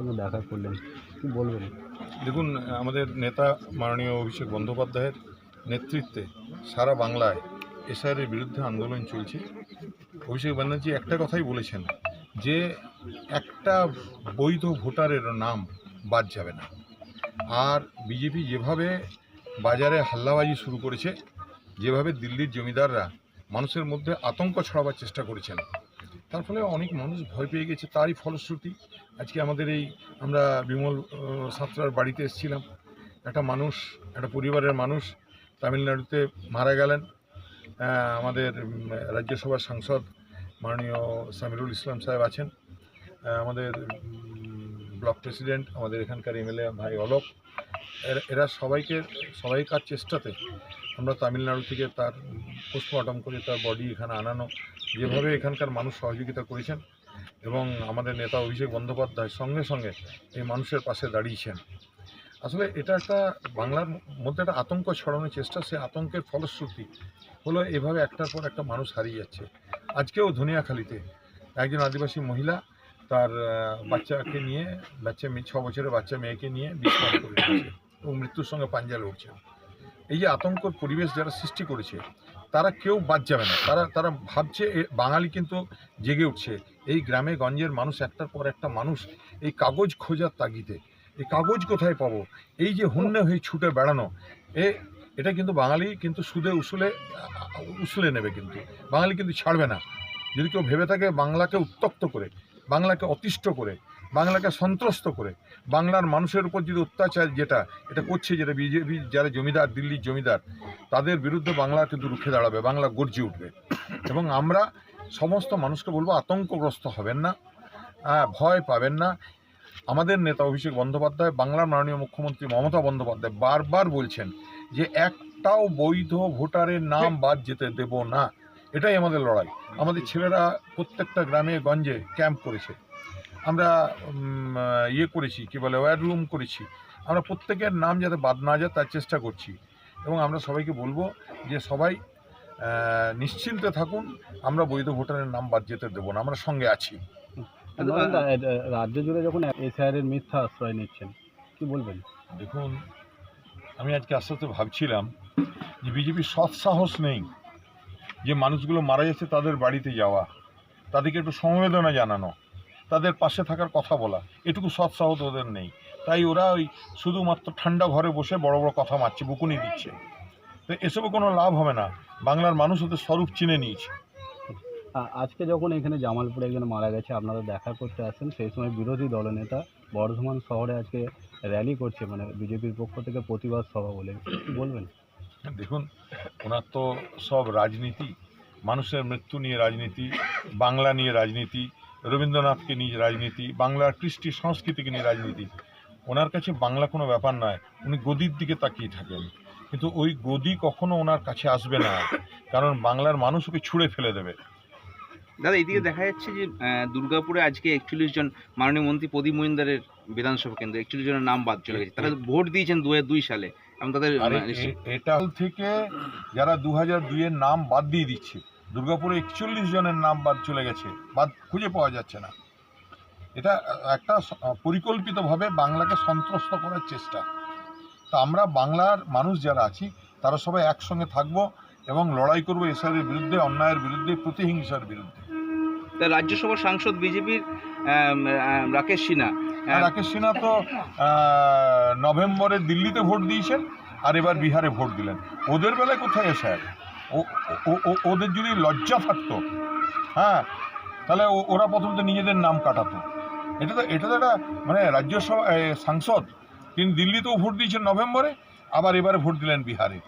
সঙ্গে দেখা করলেন, কি বলবেন? দেখুন, আমাদের নেতা মাননীয় অভিষেক বন্দ্যোপাধ্যায়ের নেতৃত্বে সারা বাংলায় এসআরের বিরুদ্ধে আন্দোলন চলছে। অভিষেক ব্যানার্জি একটা কথাই বলেছেন, যে একটা বৈধ ভোটারের নাম বাদ যাবে না। আর বিজেপি যেভাবে বাজারে হাল্লাবাজি শুরু করেছে, যেভাবে দিল্লির জমিদাররা মানুষের মধ্যে আতঙ্ক ছড়াবার চেষ্টা করেছেন, তার ফলে অনেক মানুষ ভয় পেয়ে গেছে, তারই ফলশ্রুতি আজকে আমাদের এই আমরা বিমল সাঁতরার বাড়িতে এসেছিলাম। একটা মানুষ, একটা পরিবারের মানুষ তামিলনাড়ুতে মারা গেলেন। আমাদের রাজ্যসভার সাংসদ মাননীয় সামিরুল ইসলাম সাহেব আছেন। আমাদের ব্লক প্রেসিডেন্ট, আমাদের এখানকার এমএলএ ভাই অলোক। এরা- এরা সবাইকে সবাইকার চেষ্টাতে আমরা তামিলনাড়ু থেকে তার পোস্টমর্টম করে তার বডি এখানে আনানো। যেভাবে এখানকার মানুষ সহযোগিতা করেছেন এবং আমাদের নেতা অভিষেক বন্দ্যোপাধ্যায় সঙ্গে সঙ্গে এই মানুষের পাশে দাঁড়িয়েছেন। আসলে এটা একটা বাংলার মধ্যে একটা আতঙ্ক ছড়ানোর চেষ্টা, সে আতঙ্কের ফলশ্রুতি হলো এভাবে একটার পর একটা মানুষ হারিয়ে যাচ্ছে। আজকেও ধনিয়াখালীতে একজন আদিবাসী মহিলা তার বাচ্চাকে নিয়ে, বাচ্চা মেয়ে, ছ বছরের বাচ্চা মেয়েকে নিয়ে বিস্ফোরণ করে এবং মৃত্যুর সঙ্গে পাঞ্জা লড়ছেন এই যে আতঙ্কর পরিবেশ যারা সৃষ্টি করেছে তারা কেউ বাদ যাবে না। তারা তারা ভাবছে বাঙালি কিন্তু জেগে উঠছে। এই গ্রামে গঞ্জের মানুষ একটার পর একটা মানুষ এই কাগজ খোঁজার তাগিদে। এই কাগজ কোথায় পাবো? এই যে হন্যে হয়ে ছুটে বেড়ানো, এ, এটা কিন্তু বাঙালি কিন্তু সুদে উসুলে উসুলে নেবে কিন্তু। বাঙালি কিন্তু ছাড়বে না। যদি কেউ ভেবে থাকে বাংলাকে উত্তক্ত করে, বাংলাকে অতিষ্ঠ করে বাংলাকে সন্ত্রস্ত করে বাংলার মানুষের উপর যদি অত্যাচার যেটা এটা করছে যেটা বিজেপি যারা জমিদার দিল্লির জমিদার তাদের বিরুদ্ধে বাংলা কিন্তু রুখে দাঁড়াবে বাংলা গর্জে উঠবে। এবং আমরা সমস্ত মানুষকে বলব আতঙ্কগ্রস্ত হবেন না আহ, ভয় পাবেন না। আমাদের নেতা অভিষেক বন্দ্যোপাধ্যায় বাংলার মাননীয় মুখ্যমন্ত্রী মমতা বন্দ্যোপাধ্যায় বারবার বলছেন যে একটাও বৈধ ভোটারের নাম বাদ যেতে দেব না। এটাই আমাদের লড়াই। আমাদের ছেলেরা প্রত্যেকটা গ্রামে গঞ্জে ক্যাম্প করেছে। আমরা ইয়ে করেছি কী বলে ওয়ার রুম করেছি। আমরা প্রত্যেকের নাম যাতে বাদ না যায় তার চেষ্টা করছি। এবং আমরা সবাইকে বলব যে সবাই নিশ্চিন্তে থাকুন। আমরা বৈধ ভোটারের নাম বাদ যেতে দেবো না। আমরা সঙ্গে আছি। এ- রাজ্য জুড়ে যখন এসআইআর মিথ্যা আশ্রয় নিচ্ছেন কি বলবেন? দেখুন আমি আজকে আস্তে আস্তে ভাবছিলাম যে বিজেপির সৎ সাহস নেই যে মানুষগুলো মারা যাচ্ছে তাদের বাড়িতে যাওয়া তাদেরকে একটু সমবেদনা জানানো। তাদের পাশে থাকার কথা বলা। এটুকু সৎ সাহস ওদের নেই। তাই ওরা ওই শুধুমাত্র ঠান্ডা ঘরে বসে বড় বড় কথা মারছে বকুনি দিচ্ছে। তো এসবে কোনো লাভ হবে না। বাংলার মানুষ ওদের স্বরূপ চিনে নিয়েছে। আজকে যখন এখানে জামালপুরে একজন মারা গেছে আপনারা দেখা করতে আসেন সেই সময় বিরোধী দলনেতা বর্ধমান শহরে আজকে র্যালি করছে মানে বিজেপির পক্ষ থেকে প্রতিবাদ সভা বলে। বলবেন? দেখুন ওনার তো সব রাজনীতি মানুষের মৃত্যু নিয়ে রাজনীতি বাংলা নিয়ে রাজনীতি রবীন্দ্রনাথকে নিয়ে রাজনীতি বাংলার কৃষ্টি সংস্কৃতিকে নিয়ে রাজনীতি ওনার কাছে বাংলা কোনো ব্যাপার নয় উনি গদির দিকে তাকিয়ে থাকেন কিন্তু ওই গদি কখনো ওনার কাছে আসবে না কারণ বাংলার মানুষ ওকে ছুঁড়ে ফেলে দেবে দাদা এদিকে দেখা যাচ্ছে যে দুর্গাপুরে আজকে একচল্লিশ জন মাননীয় মন্ত্রী প্রদীপ মহিন্দারের বিধানসভা কেন্দ্রে একচল্লিশ জনের নাম বাদ চলে গেছে তারা ভোট দিয়েছেন দু দুই সালে এবং তাদের এটা থেকে যারা দু হাজার দুইয়ের নাম বাদ দিয়ে দিচ্ছে দুর্গাপুরে একচল্লিশ জনের নাম বাদ চলে গেছে বাদ খুঁজে পাওয়া যাচ্ছে না। এটা একটা পরিকল্পিতভাবে বাংলাকে সন্ত্রস্ত করার চেষ্টা। তা আমরা বাংলার মানুষ যারা আছি তারা সবাই একসঙ্গে থাকব এবং লড়াই করব এসআরের বিরুদ্ধে অন্যায়ের বিরুদ্ধে প্রতিহিংসার বিরুদ্ধে। তা রাজ্যসভার সাংসদ বিজেপির রাকেশ সিনহা রাকেশ সিনহা তো নভেম্বরে দিল্লিতে ভোট দিয়েছেন আর এবার বিহারে ভোট দিলেন। ওদের বেলায় কোথায় ও- ওদের যদি লজ্জা থাকতো হ্যাঁ তাহলে ওরা প্রথমত নিজেদের নাম কাটাতো। এটা তো এটা তো একটা মানে রাজ্যসভা সাংসদ, তিনি দিল্লিতেও ভোট দিয়েছেন নভেম্বরে, আবার এবারে ভোট দিলেন বিহারে।